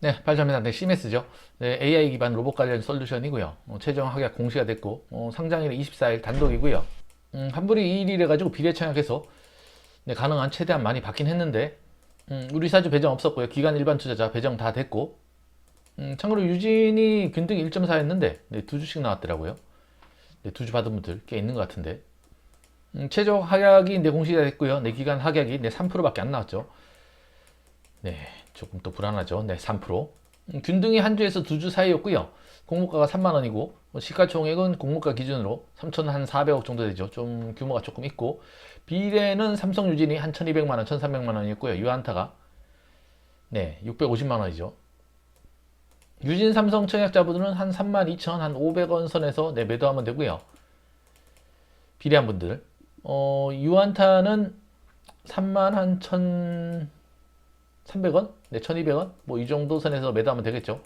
네, 발전입니다. 네, CMS죠. 네, AI 기반 로봇 관련 솔루션이고요. 어, 최종 확약 공시가 됐고 어, 상장일은 24일 단독이고요. 음, 환불이 2일이래 가지고 비례 청약해서 네, 가능한 최대한 많이 받긴 했는데 음, 우리 사주 배정 없었고요. 기간 일반 투자자 배정 다 됐고 음, 참고로 유진이 균등 1.4였는데 네, 두 주씩 나왔더라고요. 네, 두 주 받은 분들 꽤 있는 것 같은데 음, 최종 하약이 내 공시가 됐고요. 내 기간 하약이 내 3%밖에 안 나왔죠. 네, 조금 또 불안하죠. 네, 3%. 음, 균등이 한 주에서 두 주 사이였고요. 공모가가 3만 원이고 뭐 시가총액은 공모가 기준으로 3,400억 정도 되죠. 좀 규모가 조금 있고 비례는 삼성 유진이 한 1,200만 원, 1,300만 원이었고요. 유한타가 네, 650만 원이죠. 유진 삼성 청약자분들은 한 3만 2천, 한 500원 선에서 네, 매도하면 되고요. 비례한 분들. 어, 유한타는 3만 한 1,300원? 네, 1,200원? 뭐 이 정도 선에서 매도하면 되겠죠.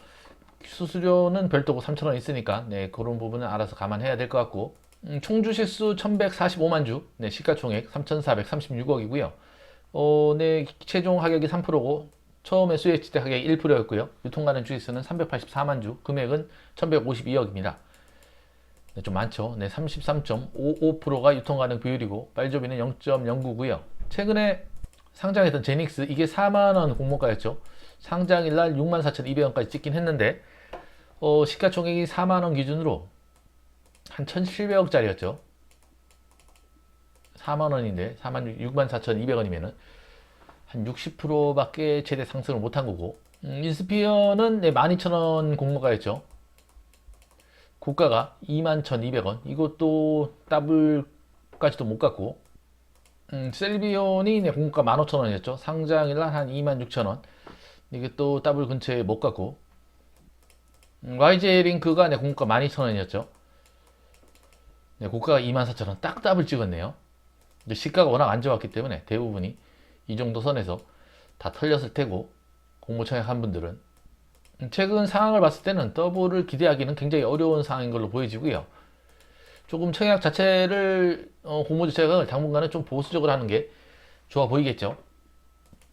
수수료는 별도고 3,000원 있으니까 네, 그런 부분은 알아서 감안해야 될 것 같고 음, 총 주식수 1,145만 주, 네, 시가총액 3,436억이고요. 어, 네, 최종 하격이 3%고 처음에 수혜치 때 하격이 1%였고요. 유통가능 주식수는 384만 주, 금액은 1,152억입니다. 네, 좀 많죠. 네, 33.55%가 유통가능 비율이고 빨조비는 0.09고요. 최근에 상장했던 제닉스 이게 4만 원 공모가였죠. 상장일 날 64,200원까지 찍긴 했는데 어, 시가총액이 4만 원 기준으로 한 1,700억짜리였죠. 4만 원인데 4만 64,200원이면은 한 60%밖에 최대 상승을 못한 거고 음, 인스피어는 네, 12,000원 공모가였죠. 고가가 21,200원 이것도 더블까지도 못 갔고 음, 셀비온이 네, 공가 15,000원이었죠. 상장일 날 한 26,000원. 이게 또 더블 근처에 못 갔고. 음, YJ 링크가 네, 공가 12,000원이었죠. 네, 고가가 24,000원. 딱 더블 찍었네요. 근데 시가가 워낙 안 좋았기 때문에 대부분이 이 정도 선에서 다 털렸을 테고 공모 청약한 분들은 음, 최근 상황을 봤을 때는 더블을 기대하기는 굉장히 어려운 상황인 걸로 보여지고요. 조금 청약 자체를 어, 공모주 청약을 당분간은 좀 보수적으로 하는 게 좋아 보이겠죠.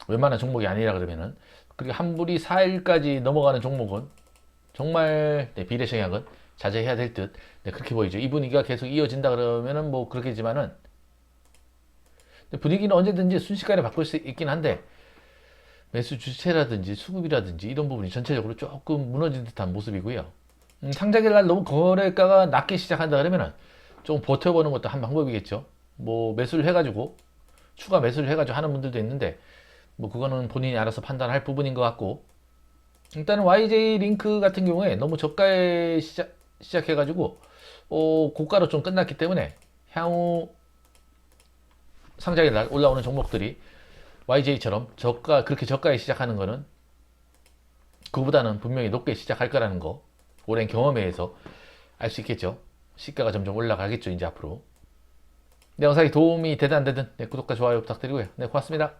웬만한 종목이 아니라 그러면은 그리고 환불이 4일까지 넘어가는 종목은 정말 네, 비례 청약은 자제해야 될 듯. 네, 그렇게 보이죠. 이 분위기가 계속 이어진다 그러면은 뭐 그렇겠지만은 분위기는 언제든지 순식간에 바꿀 수 있긴 한데 매수 주체라든지 수급이라든지 이런 부분이 전체적으로 조금 무너진 듯한 모습이고요. 음, 상장일 날 너무 거래가가 낮게 시작한다 그러면은 좀 버텨보는 것도 한 방법이겠죠. 뭐 매수를 해가지고 추가 매수를 해가지고 하는 분들도 있는데 뭐 그거는 본인이 알아서 판단할 부분인 것 같고 일단은 YJ 링크 같은 경우에 너무 저가에 시작, 시작해가지고 어, 고가로 좀 끝났기 때문에 향후 상장일 날 올라오는 종목들이 YJ처럼 저가 그렇게 저가에 시작하는 거는 그보다는 분명히 높게 시작할 거라는 거 오랜 경험에 의해서 알 수 있겠죠. 시가가 점점 올라가겠죠, 이제 앞으로. 네, 영상이 도움이 되든 안 되든 네, 구독과 좋아요 부탁드리고요. 네, 고맙습니다.